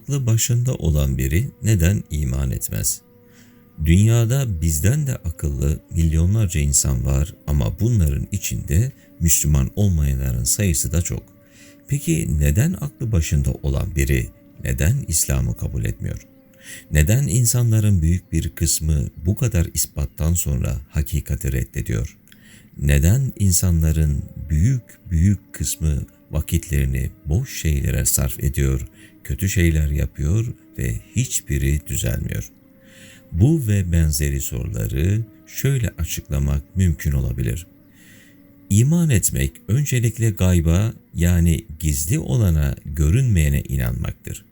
Aklı başında olan biri neden iman etmez? Dünyada bizden de akıllı milyonlarca insan var ama bunların içinde Müslüman olmayanların sayısı da çok. Peki neden aklı başında olan biri neden İslam'ı kabul etmiyor? Neden insanların büyük bir kısmı bu kadar ispattan sonra hakikati reddediyor? Neden insanların büyük büyük kısmı vakitlerini boş şeylere sarf ediyor, kötü şeyler yapıyor ve hiçbiri düzelmiyor? Bu ve benzeri soruları şöyle açıklamak mümkün olabilir. İman etmek öncelikle gayba yani gizli olana görünmeyene inanmaktır.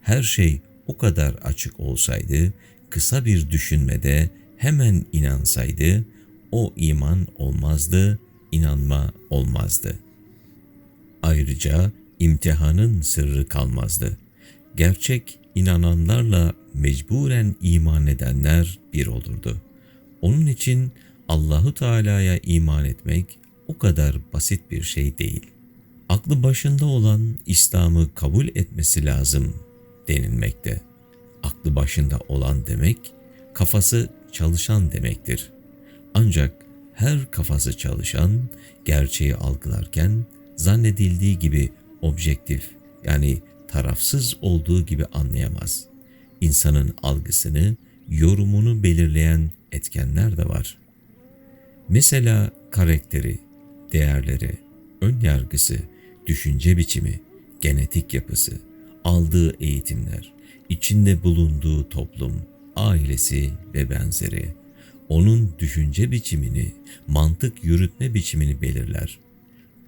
Her şey o kadar açık olsaydı, kısa bir düşünmede hemen inansaydı, o iman olmazdı, inanma olmazdı. Ayrıca imtihanın sırrı kalmazdı. Gerçek inananlarla mecburen iman edenler bir olurdu. Onun için Allahu Teala'ya iman etmek o kadar basit bir şey değil. Aklı başında olan İslam'ı kabul etmesi lazım denilmekte. Aklı başında olan demek, kafası çalışan demektir. Ancak her kafası çalışan, gerçeği algılarken zannedildiği gibi objektif yani tarafsız olduğu gibi anlayamaz. İnsanın algısını, yorumunu belirleyen etkenler de var. Mesela karakteri, değerleri, ön yargısı, düşünce biçimi, genetik yapısı, aldığı eğitimler, içinde bulunduğu toplum, ailesi ve benzeri onun düşünce biçimini, mantık yürütme biçimini belirler.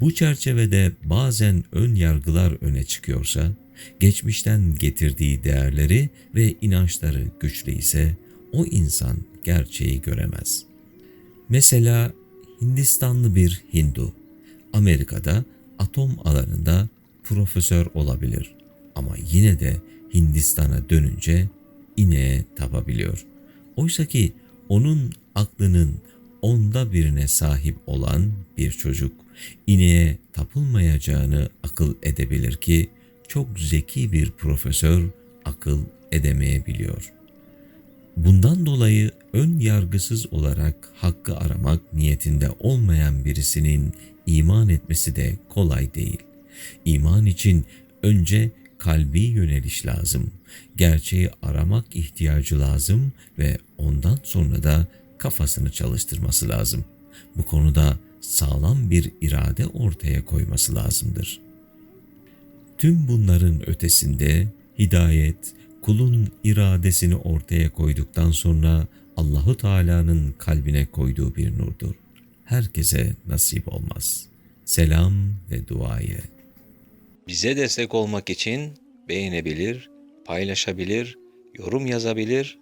Bu çerçevede bazen ön yargılar öne çıkıyorsa, geçmişten getirdiği değerleri ve inançları güçlü ise o insan gerçeği göremez. Mesela Hindistanlı bir Hindu, Amerika'da atom alanında profesör olabilir ama yine de Hindistan'a dönünce ineğe tapabiliyor. Oysa ki onun aklının onda birine sahip olan bir çocuk ineğe tapılmayacağını akıl edebilir ki çok zeki bir profesör akıl edemeyebiliyor. Bundan dolayı ön yargısız olarak hakkı aramak niyetinde olmayan birisinin iman etmesi de kolay değil. İman için önce kalbi yöneliş lazım. Gerçeği aramak ihtiyacı lazım ve ondan sonra da kafasını çalıştırması lazım. Bu konuda sağlam bir irade ortaya koyması lazımdır. Tüm bunların ötesinde hidayet kulun iradesini ortaya koyduktan sonra Allahu Teala'nın kalbine koyduğu bir nurdur. Herkese nasip olmaz. Selam ve duayı. Bize destek olmak için beğenebilir, paylaşabilir, yorum yazabilir